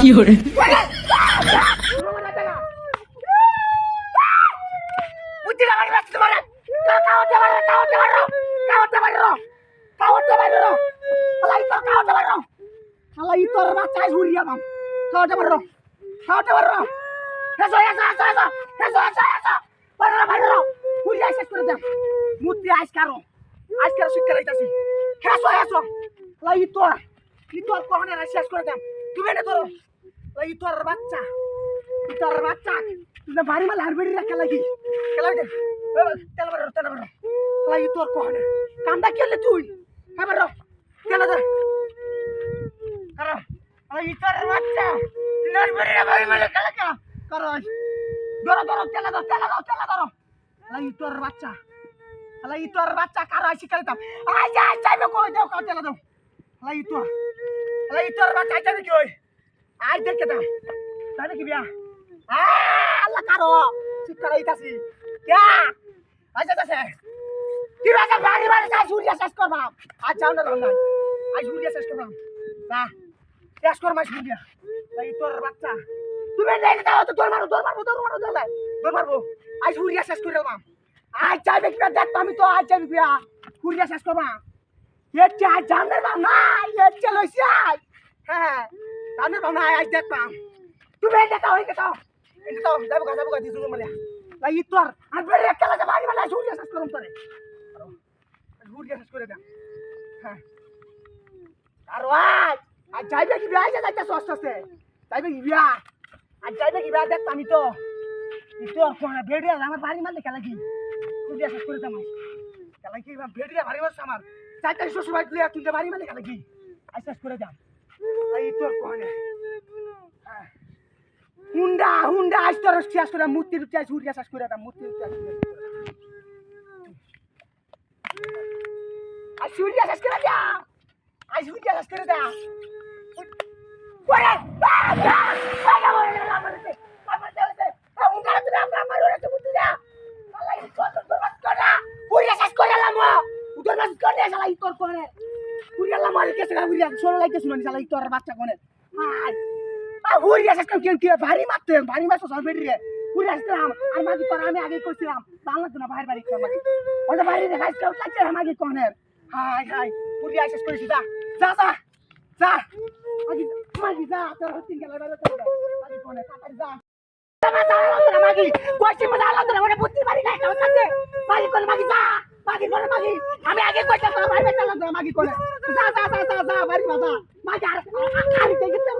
有人 মুতি আইস কারও আইস কারও শিক্ষা রাইতাছি এসো এসো লাই তোর ই তোর কোহনে শেষ করে দাও তুমি এনে ধরো লাই তোর বাচ্চা তোর বাচ্চা, তুই বাড়ি মাল হারবেড়ি রাখা লাগি? দে তেল বারো তেল বারো। লাগি তোর কোহনে কান্দা কেলে তুই? হ্যাঁ বারো। তেল দে। কর লাগি তোর বাচ্চা, তুই হারবেড়ি রা বাড়ি মাল খেলা কর ধরো ধরো, তেল দাও তেল দাও তেল ধরো। লাগি তোর বাচ্চা। লাগি তোর বাচ্চা, কারও, আইসি খেলতাম আই যাই যাইবে কই দাও কাও তেল দাও। লাগি তোর। লাগি তোর বাচ্চা যাবে কি ওই আই দেখে দাও যাবে কি বিয়া? আল্লাহ কারও। শিক্ষা রাইতাছি কে? আচ্ছা আচ্ছা কি রাজা বাড়ি বাড়ি, যা সূর্য শেষ করবা। আজ যাও না রং আজ সূর্য শেষ করবা। যা, শেষ কর মাস সূর্য এই তোর বাচ্চা। তুমি নেই দাও তো তোর মারো তোর মারবো তোর মারবো তোর তোর মারবো। আজ সূর্য শেষ করে দাও। আজ যাবে কি দেখ, আমি তো আজ যাবি বিয়া। সূর্য শেষ করবা। এচ্ছে আজ জানের বাম না এচ্ছে লইছি আজ হ্যাঁ বাম না আজ দেখবাম তুমি এটা হয়ে গেছো এটা তো যাব গা যাব গা, দিছু মানে লাগি তোর, আর বেরে খেলা যাবে, আগে বেলা সূর্য শেষ করুন তোরে। সূর্য শেষ করে দাও হ্যাঁ। আর আজ আজ যাইবে কি বিয়া যা যাইতে সস্ত আছে যাইবে কি বিয়া? আজ যাইবে কি বিয়া, দেখ আমি তো। তো কোন বেড়ে আমার বাড়ি মারলে খেলা কি? সূর্য শেষ করে দাও খেলা কি বেড়ে বাড়ি মারছ আমার। চাইতে শ্বশুর বাড়ি তুই বাড়ি মারলে খেলা কি? শেষ করে দাও এই তোর কোনে হুন্ডা আজ তোর শেষ করে মূর্তি রূপে আজ হুরিয়া শেষ করে দাম মূর্তি রূপে আজ হুরিয়া শেষ করে দা আজ হুরিয়া শেষ করে দা তোর হুরিয়া লাম আর কেসে হুরিয়া সোনা লাইতে শুনানি শালা এই তোর বাচ্চা কোনে হাই হুরি আসে কেউ কেউ ভারী মারতে ভারী মারছো সব বেড়ি রে হুরি আসলাম আর মাগি তোর আমি আগে করছিলাম বাংলা তো না বাইরে বাড়ি কর মাগি ওটা বাইরে রে গাইস কেউ লাগছে মাগি কোনের হাই হাই হুরি আসে করেছি যা যা যা যা মাগি মাগি যা তোর হচ্ছে গেল বাইরে চলে যা মাগি কোনে তাড়াতাড়ি যা মাগি কইছি মজা আলাদা না ওরে বুদ্ধি মারি নাই কেউ কাছে মাগি কোনে মাগি যা মাগি কোনে মাগি আমি আগে কইছি তোর ভাই বেটা আলাদা মাগি কোনে যা যা যা যা যা বাড়ি বাবা মাগি আর আর দেখি তোর